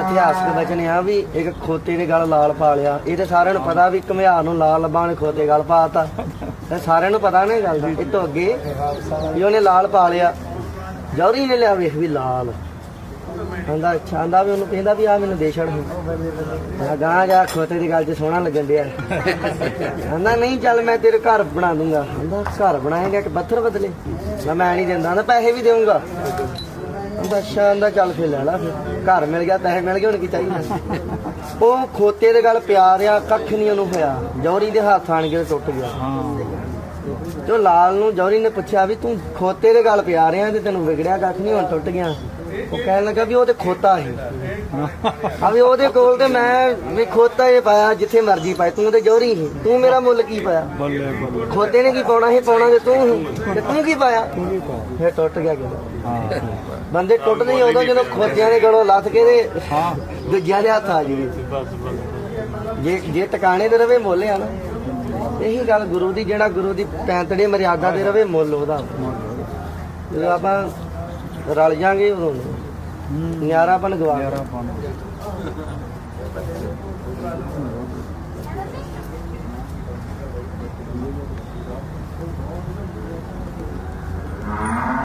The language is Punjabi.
ਇਤਿਹਾਸਕ ਬਚਨ ਆ ਵੀ ਇੱਕ ਖੋਤੇ ਦੇ ਗਲ ਲਾਲ ਪਾ ਲਿਆ। ਇਹ ਤੇ ਸਾਰਿਆਂ ਨੂੰ ਪਤਾ ਵੀ ਘਮਿਆਰ ਨੂੰ ਲਾਲ ਬਾਣ ਖੋਤੇ ਗਲ ਪਾਤਾ। ਇਹ ਸਾਰਿਆਂ ਨੂੰ ਪਤਾ ਨਾ ਇਹ ਗੱਲ ਦੀ। ਇਹ ਤੋਂ ਅੱਗੇ ਵੀ ਉਹਨੇ ਲਾਲ ਪਾ ਲਿਆ। ਜੌਰੀ ਨੇ ਲਿਆ ਵੇਖ ਵੀ ਲਾਲ। ਕਹਿੰਦਾ ਅੱਛਾ ਆਂਦਾ ਵੀ ਉਹਨੂੰ ਕਹਿੰਦਾ ਵੀ ਆ ਮੈਨੂੰ ਦੇ ਛੜ ਮੈਂ ਗਾਂ ਜਾ ਖੋਤੇ ਦੀ ਗੱਲ 'ਚ ਸੋਹਣਾ ਲੱਗਣ ਡਿਆ। ਕਹਿੰਦਾ ਨਹੀਂ ਚੱਲ ਮੈਂ ਤੇਰੇ ਘਰ ਬਣਾ ਦੂੰਗਾ। ਕਹਿੰਦਾ ਘਰ ਬਣਾਏਗਾ ਕਿ ਪੱਥਰ ਬਦਲੇ? ਮੈਂ ਮੈਂ ਨਹੀਂ ਦਿੰਦਾ ਨਾ ਪੈਸੇ ਵੀ ਦੇਵਾਂਗਾ ਕਹਿੰਦਾ ਅੱਛਾ ਚੱਲ ਫਿਰ ਲੈ ਲਾ ਫਿਰ। ਘਰ ਮਿਲ ਗਿਆ, ਪੈਸੇ ਮਿਲ ਗਏ, ਹੁਣ ਕੀ ਚਾਹੀਦਾ? ਉਹ ਖੋਤੇ ਦੇ ਗੱਲ ਪਿਆਰ ਆ, ਕੱਖ ਨਹੀਂ ਉਹਨੂੰ ਹੋਇਆ। ਜੌਹਰੀ ਦੇ ਹੱਥ ਆਣ ਕੇ ਟੁੱਟ ਗਿਆ। ਜੋ ਲਾਲ ਨੂੰ ਜੌਹਰੀ ਨੇ ਪੁੱਛਿਆ ਵੀ ਤੂੰ ਖੋਤੇ ਦੇ ਗੱਲ ਪਿਆ ਰਿਹਾ ਤੇ ਤੈਨੂੰ ਵਿਗੜਿਆ ਕੱਖ ਨਹੀਂ ਹੁਣ ਟੁੱਟ ਗਿਆ। ਉਹ ਕਹਿਣ ਲੱਗਾ ਵੀ ਉਹ ਤੇ ਖੋਤਾ ਸੀ। ਆ ਵੀ ਉਹਦੇ ਕੋਲ ਤੇ ਮੈਂ ਵੀ ਖੋਤਾ ਇਹ ਪਾਇਆ ਜਿੱਥੇ ਮਰਜ਼ੀ ਪਾਏ ਤੂੰ ਤੇ ਜੌਹਰੀ ਸੀ। ਤੂੰ ਮੇਰਾ ਮੁੱਲ ਕੀ ਪਾਇਆ? ਬੱਲੇ ਬੱਲੇ। ਖੋਤੇ ਨੇ ਕੀ ਪਾਉਣਾ ਸੀ? ਪਾਉਣਾ ਤੇ ਤੂੰ ਸੀ। ਤੇ ਤੂੰ ਕੀ ਪਾਇਆ? ਫਿਰ ਟੁੱਟ ਗਿਆ ਹਾਂ। ਬੰਦੇ ਟੁੱਟਦੇ ਹੀ ਉਦੋਂ ਜਦੋਂ ਖੋਤਿਆਂ ਦੇ ਗਲੋਂ ਲੱਥ ਕੇ ਤੇ ਹਾਂ। ਦੂਜਿਆਂ ਦੇ ਹੱਥ ਆ ਜੀ ਜੇ ਜੇ ਟਿਕਾਣੇ ਤੇ ਰਵੇ ਮੁੱਲ ਆ ਨਾ। ਇਹੀ ਗੱਲ ਗੁਰੂ ਦੀ ਜਿਹੜਾ ਗੁਰੂ ਦੀ ਪੈਂਤੜੇ ਮਰਿਆਦਾ ਤੇ ਰਵੇ ਮੁੱਲ ਉਹਦਾ। ਜਦੋਂ ਆਪਾਂ ਰਲ ਜਾਾਂਗੇ ਉਦੋਂ। ਨਿਆਰਾਪਨ ਗਵਾ ਨਿਆਰਾਪਨ